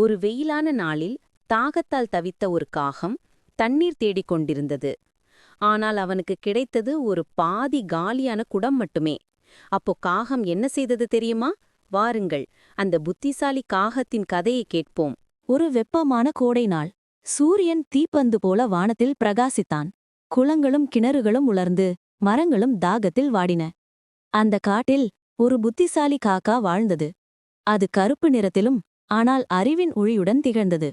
ஒரு வெயிலான நாளில் தாகத்தால் தவித்த ஒரு காகம் தண்ணீர் தேடிக் கொண்டிருந்தது. ஆனால் அவனுக்கு கிடைத்தது ஒரு பாதி காலியான குடம் மட்டுமே. அப்போ காகம் என்ன செய்தது தெரியுமா? வாருங்கள் அந்த புத்திசாலி காகத்தின் கதையை கேட்போம். ஒரு வெப்பமான கோடை நாள். சூரியன் தீப்பந்து போல வானத்தில் பிரகாசித்தான். குளங்களும் கிணறுகளும் உலர்ந்து மரங்களும் தாகத்தில் வாடின. அந்த காட்டில் ஒரு புத்திசாலி காக்கா வாழ்ந்தது. அது கருப்பு நிறத்திலும் ஆனால் அறிவின் ஒளியுடன் திகழ்ந்தது.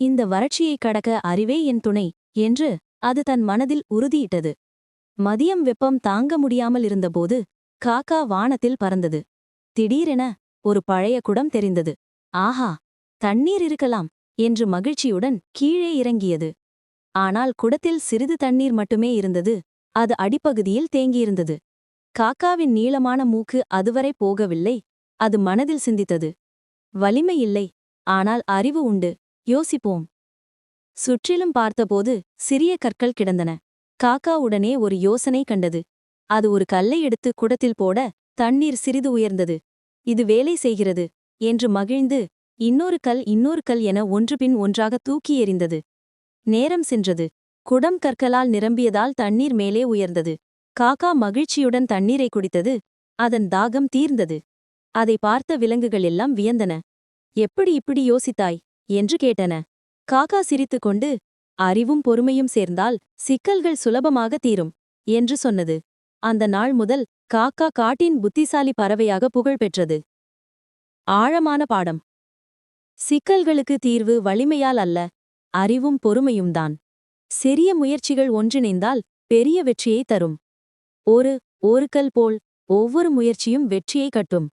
இந்த வறட்சியைக் கடக்க அறிவே என் துணை என்று அது தன் மனதில் உறுதியிட்டது. மதியம் வெப்பம் தாங்க முடியாமல் இருந்தபோது காக்கா வானத்தில் பறந்தது. திடீரென ஒரு பழைய குடம் தெரிந்தது. ஆஹா தண்ணீர் இருக்கலாம் என்று மகிழ்ச்சியுடன் கீழே இறங்கியது. ஆனால் குடத்தில் சிறிது தண்ணீர் மட்டுமே இருந்தது. அது அடிப்பகுதியில் தேங்கியிருந்தது. காக்காவின் நீளமான மூக்கு அதுவரை போகவில்லை. அது மனதில் சிந்தித்தது. வலிமை இல்லை. ஆனால் அறிவு உண்டு. யோசிப்போம். சுற்றிலும் பார்த்தபோது சிறிய கற்கள் கிடந்தன. காக்கா உடனே ஒரு யோசனை கண்டது. அது ஒரு கல்லை எடுத்து குடத்தில் போட தண்ணீர் சிறிது உயர்ந்தது. இது வேலை செய்கிறது என்று மகிழ்ந்து இன்னொரு கல் இன்னொரு கல் என ஒன்றுபின் ஒன்றாக தூக்கி எறிந்தது. நேரம் சென்றது. குடம் கற்களால் நிரம்பியதால் தண்ணீர் மேலே உயர்ந்தது. காக்கா மகிழ்ச்சியுடன் தண்ணீரை குடித்தது. அதன் தாகம் தீர்ந்தது. அதை பார்த்த விலங்குகள் எல்லாம் வியந்தன. எப்படி இப்படி யோசித்தாய்? என்று கேட்டன. காக்கா சிரித்துக்கொண்டு அறிவும் பொறுமையும் சேர்ந்தால் சிக்கல்கள் சுலபமாக தீரும் என்று சொன்னது. அந்த நாள் முதல் காக்கா காட்டின் புத்திசாலி பறவையாக புகழ் பெற்றது. ஆழமான பாடம். சிக்கல்களுக்கு தீர்வு வலிமையால் அல்ல அறிவும் பொறுமையும்தான் சிறிய முயற்சிகள் ஒன்றிணைந்தால் பெரிய வெற்றியை தரும். ஒரு ஒரு கல் போல் ஒவ்வொரு முயற்சியும் வெற்றியை கட்டும்.